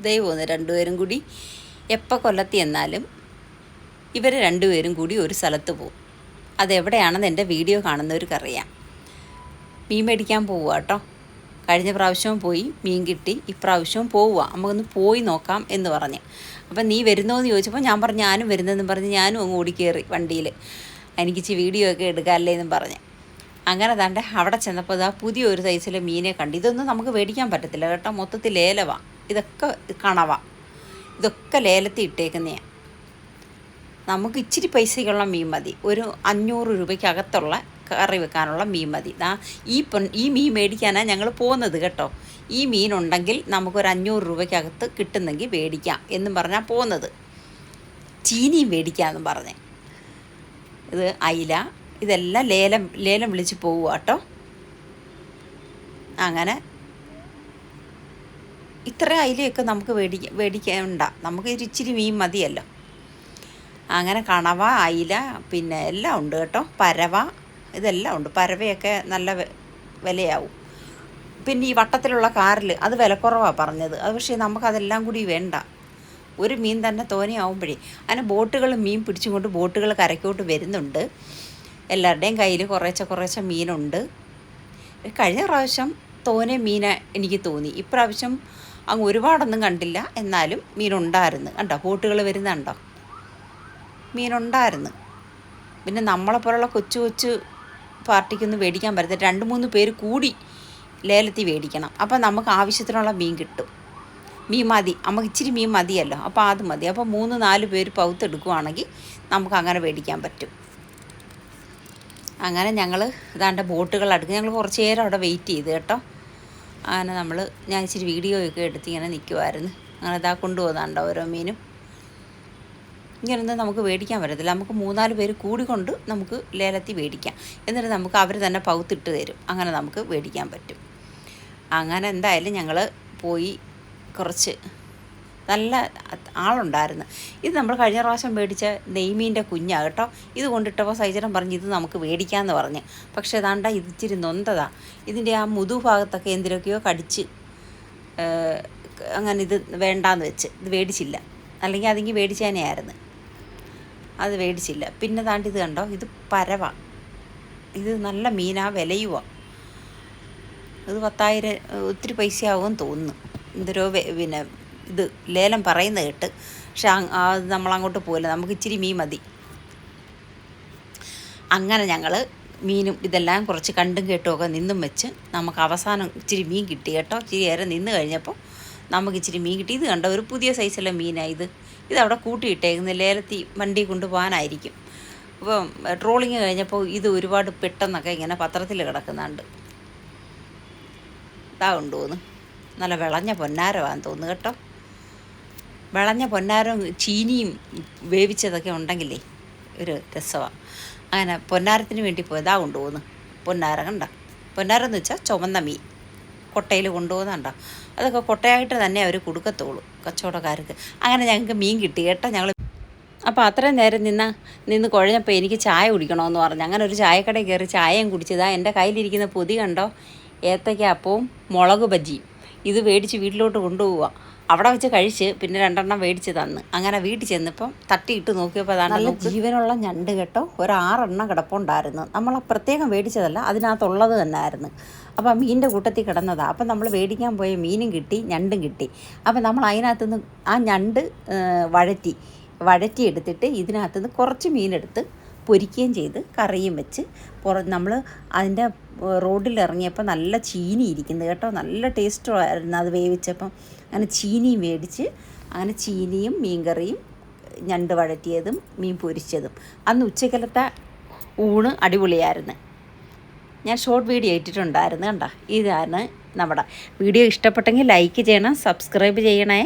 ദൈവമൊന്ന് രണ്ടുപേരും കൂടി എപ്പോൾ കൊല്ലത്തി എന്നാലും ഇവർ രണ്ടുപേരും കൂടി ഒരു സ്ഥലത്ത് പോകും അതെവിടെയാണെന്ന് എന്റെ വീഡിയോ കാണുന്നവർക്കറിയാം. മീൻ മേടിക്കാൻ പോവുക കേട്ടോ. കഴിഞ്ഞ പ്രാവശ്യവും പോയി മീൻ കിട്ടി. ഇപ്രാവശ്യവും പോവുക നമുക്കൊന്ന് പോയി നോക്കാം എന്ന് പറഞ്ഞ്. അപ്പം നീ വരുന്നോ എന്ന് ചോദിച്ചപ്പോൾ ഞാൻ പറഞ്ഞു ഞാനും വരുന്നതെന്ന് പറഞ്ഞ് ഞാനും അങ്ങ് ഓടിക്കേറി വണ്ടിയിൽ എനിക്ക് ഇച്ചിരി വീഡിയോ ഒക്കെ എടുക്കാമല്ലേ എന്നും പറഞ്ഞ്. അങ്ങനെ താണ്ടെ അവിടെ ചെന്നപ്പോൾ ഇതാ പുതിയൊരു സൈസിലെ മീനെ കണ്ടു. ഇതൊന്നും നമുക്ക് മേടിക്കാൻ പറ്റത്തില്ല കേട്ടോ. മൊത്തത്തിൽ ലേലവാ ഇതൊക്കെ കണവ. ഇതൊക്കെ ലേലത്തിൽ ഇട്ടേക്കുന്നതാണ് നമുക്ക് ഇച്ചിരി പൈസയ്ക്കുള്ള മീൻ മതി. ഒരു അഞ്ഞൂറ് രൂപയ്ക്കകത്തുള്ള കറി വെക്കാനുള്ള മീൻ മതി. ദാ ഈ പൊൻ ഈ മീൻ മേടിക്കാനാണ് ഞങ്ങൾ പോകുന്നത് കേട്ടോ. ഈ മീൻ മീനുണ്ടെങ്കിൽ നമുക്കൊരു അഞ്ഞൂറ് രൂപയ്ക്കകത്ത് കിട്ടുന്നെങ്കിൽ മേടിക്കാം എന്നും പറഞ്ഞാൽ പോകുന്നത്. ചീനിയും മേടിക്കാമെന്നും പറഞ്ഞേ. ഇത് അയില ഇതെല്ലാം ലേലം ലേലം വിളിച്ച് പോവുക കേട്ടോ അങ്ങനെ ഇത്ര അയിലയൊക്കെ നമുക്ക് മേടിക്ക മേടിക്കണ്ട നമുക്ക് ഇച്ചിരി മീൻ മതിയല്ലോ. അങ്ങനെ കണവ അയില പിന്നെ എല്ലാം ഉണ്ട് കേട്ടോ. പരവ ഇതെല്ലാം ഉണ്ട്. പരവയൊക്കെ നല്ല വിലയാവും. പിന്നെ ഈ വട്ടത്തിലുള്ള കാറിൽ അത് വിലക്കുറവാണ് പറഞ്ഞത്. അത് പക്ഷേ നമുക്കതെല്ലാം കൂടി വേണ്ട. ഒരു മീൻ തന്നെ തോനെയാവുമ്പോഴേ. അങ്ങനെ ബോട്ടുകൾ മീൻ പിടിച്ചുകൊണ്ട് ബോട്ടുകൾ കരയ്ക്കോട്ട് വരുന്നുണ്ട്. എല്ലാവരുടെയും കയ്യിൽ കുറേശ്ശെ കുറേശ്ശെ മീനുണ്ട്. കഴിഞ്ഞ പ്രാവശ്യം തോനെ മീനെ എനിക്ക് തോന്നി. ഇപ്രാവശ്യം അങ്ങ് ഒരുപാടൊന്നും കണ്ടില്ല. എന്നാലും മീനുണ്ടായിരുന്നു. കണ്ടോ? ബോട്ടുകൾ വരുന്നുണ്ടോ മീനുണ്ടായിരുന്നു. പിന്നെ നമ്മളെപ്പോലുള്ള കൊച്ചു കൊച്ചു പാർട്ടിക്കൊന്നും മേടിക്കാൻ പറ്റത്തില്ല. രണ്ട് മൂന്ന് പേര് കൂടി ലേലത്തിൽ മേടിക്കണം അപ്പം നമുക്ക് ആവശ്യത്തിനുള്ള മീൻ കിട്ടും. മീൻ മതി. നമുക്ക് ഇച്ചിരി മീൻ മതിയല്ലോ. അപ്പോൾ അത് മതി. അപ്പോൾ മൂന്ന് നാല് പേര് പൗത്തെടുക്കുവാണെങ്കിൽ നമുക്ക് അങ്ങനെ മേടിക്കാൻ പറ്റും. അങ്ങനെ ഞങ്ങൾ ഇതാണ്ട് ബോട്ടുകൾ അടുക്ക് ഞങ്ങൾ കുറച്ച് നേരം അവിടെ വെയിറ്റ് ചെയ്ത് കേട്ടോ. അങ്ങനെ നമ്മൾ ഞാൻ ഇച്ചിരി വീഡിയോ ഒക്കെ എടുത്ത് ഇങ്ങനെ നിൽക്കുമായിരുന്നു അങ്ങനെ ഇതാ കൊണ്ടുപോകുന്നുണ്ടോ ഓരോ മീനും. ഇങ്ങനൊന്നും നമുക്ക് മേടിക്കാൻ പറ്റത്തില്ല. നമുക്ക് മൂന്നാൽ പേര് കൂടിക്കൊണ്ട് നമുക്ക് ലേലത്തി മേടിക്കാം എന്നിട്ട് നമുക്ക് അവർ തന്നെ പൗത്തിട്ട് തരും. അങ്ങനെ നമുക്ക് മേടിക്കാൻ പറ്റും. അങ്ങനെ എന്തായാലും ഞങ്ങൾ പോയി കുറച്ച് നല്ല ആളുണ്ടായിരുന്നു. ഇത് നമ്മൾ കഴിഞ്ഞ പ്രാവശ്യം മേടിച്ച നെയ്മീന്റെ കുഞ്ഞാണ് കേട്ടോ. ഇത് കൊണ്ടിട്ടപ്പോൾ സൈജനം പറഞ്ഞ് ഇത് നമുക്ക് മേടിക്കാമെന്ന് പറഞ്ഞ്. പക്ഷേ ദാണ്ട ഇത് ഇച്ചിരി നൊന്തതാ. ഇതിന്റെ ആ മുതു ഭാഗത്തൊക്കെ എന്തിനൊക്കെയോ കടിച്ച് അങ്ങനെ ഇത് വേണ്ടാന്ന് വെച്ച്. ഇത് മേടിച്ചില്ല. അല്ലെങ്കിൽ അതെങ്കിൽ മേടിച്ചേനെയായിരുന്നു അത് മേടിച്ചില്ല. പിന്നെ താണ്ടി ഇത് കണ്ടോ? ഇത് പരവ. ഇത് നല്ല മീനാ വിലയുവാ. ഇത് പത്തായിരം ഒത്തിരി പൈസയാവും തോന്നുന്നു. എന്തോരോ പിന്നെ ഇത് ലേലം പറയുന്നത് കേട്ട്. പക്ഷെ നമ്മളങ്ങോട്ട് പോയില്ല നമുക്ക് ഇച്ചിരി മീൻ മതി. അങ്ങനെ ഞങ്ങൾ മീനും ഇതെല്ലാം കുറച്ച് കണ്ടും കേട്ടുമൊക്കെ നിന്നും വെച്ച് നമുക്ക് അവസാനം ഇച്ചിരി മീൻ കിട്ടി കേട്ടോ. ഇച്ചിരി ഏറെ നിന്ന് കഴിഞ്ഞപ്പോൾ നമുക്ക് ഇച്ചിരി മീൻ കിട്ടി. ഇത് കണ്ട? ഒരു പുതിയ സൈസുള്ള മീനാണ് ഇത്. ഇതവിടെ കൂട്ടിയിട്ടേക്കുന്നത് ലേലത്തി വണ്ടി കൊണ്ടുപോകാനായിരിക്കും. ഇപ്പം ട്രോളിങ് കഴിഞ്ഞപ്പോൾ ഇത് ഒരുപാട് പെട്ടെന്നൊക്കെ ഇങ്ങനെ പത്രത്തിൽ കിടക്കുന്നുണ്ട്. ഇതാ കൊണ്ടുപോകുന്നു നല്ല വിളഞ്ഞ പൊന്നാരമാണെന്ന് തോന്നുന്നു കേട്ടോ. വിളഞ്ഞ പൊന്നാരം ചീനിയും വേവിച്ചതൊക്കെ ഉണ്ടെങ്കിലേ ഒരു രസമാണ് അങ്ങനെ പൊന്നാരത്തിന് വേണ്ടി പോയതാ കൊണ്ടുപോകുന്നു. പൊന്നാര കണ്ട? പൊന്നാരം എന്ന് വെച്ചാൽ ചുമന്ന മീൻ. കൊട്ടയിൽ കൊണ്ടുപോകുന്നുണ്ടോ അതൊക്കെ കൊട്ടയായിട്ട് തന്നെ അവർ കൊടുക്കത്തുള്ളൂ കച്ചവടക്കാർക്ക്. അങ്ങനെ ഞങ്ങൾക്ക് മീൻ കിട്ടി കേട്ടോ ഞങ്ങൾ അപ്പോൾ അത്രയും നേരം നിന്ന് നിന്ന് കുഴഞ്ഞപ്പോൾ എനിക്ക് ചായ കുടിക്കണമെന്ന് പറഞ്ഞു. അങ്ങനെ ഒരു ചായക്കടയിൽ കയറി ചായയും കുടിച്ചതാ എന്റെ കയ്യിലിരിക്കുന്ന പൊതി കണ്ടോ? ഏത്തയ്ക്ക അപ്പവും മുളക് ബജിയും ഇത് മേടിച്ച് വീട്ടിലോട്ട് കൊണ്ടുപോവുക അവിടെ വെച്ച് കഴിച്ച് പിന്നെ രണ്ടെണ്ണം മേടിച്ച് തന്ന്. അങ്ങനെ വീട്ടിൽ ചെന്നപ്പം തട്ടിയിട്ട് നോക്കിയപ്പോൾ അതാണ് നല്ല ജീവനുള്ള ഞണ്ട് കേട്ടോ. ഒരു ആറെണ്ണം കിടപ്പുണ്ടായിരുന്നു. നമ്മൾ പ്രത്യേകം മേടിച്ചതല്ല അതിനകത്തുള്ളത് തന്നെ ആയിരുന്നു അപ്പോൾ മീനിന്റെ കൂട്ടത്തിൽ കിടന്നതാണ് അപ്പം നമ്മൾ മേടിക്കാൻ പോയ മീനും കിട്ടി ഞണ്ടും കിട്ടി. അപ്പം നമ്മൾ അതിനകത്തുനിന്ന് ആ ഞണ്ട് വഴറ്റി വഴറ്റി എടുത്തിട്ട് ഇതിനകത്തുനിന്ന് കുറച്ച് മീനെടുത്ത് പൊരിക്കുകയും ചെയ്ത് കറിയും വെച്ച് പുറ നമ്മൾ അതിന്റെ റോഡിലിറങ്ങിയപ്പോൾ നല്ല ചീനി ഇരിക്കുന്നത് കേട്ടോ. നല്ല ടേസ്റ്റുമായിരുന്നു അത് വേവിച്ചപ്പം. അങ്ങനെ ചീനിയും മേടിച്ച് അങ്ങനെ ചീനിയും മീൻകറിയും ഞണ്ട് വഴറ്റിയതും മീൻ പൊരിച്ചതും. അന്ന് ഉച്ചക്കലത്തെ ഊണ് അടിപൊളിയായിരുന്നു. ഞാൻ ഷോർട്ട് വീഡിയോ ഇട്ടിട്ടുണ്ടായിരുന്നു കണ്ട? ഇതാണ് നമ്മുടെ വീഡിയോ. ഇഷ്ടപ്പെട്ടെങ്കിൽ ലൈക്ക് ചെയ്യണം സബ്സ്ക്രൈബ് ചെയ്യണേ.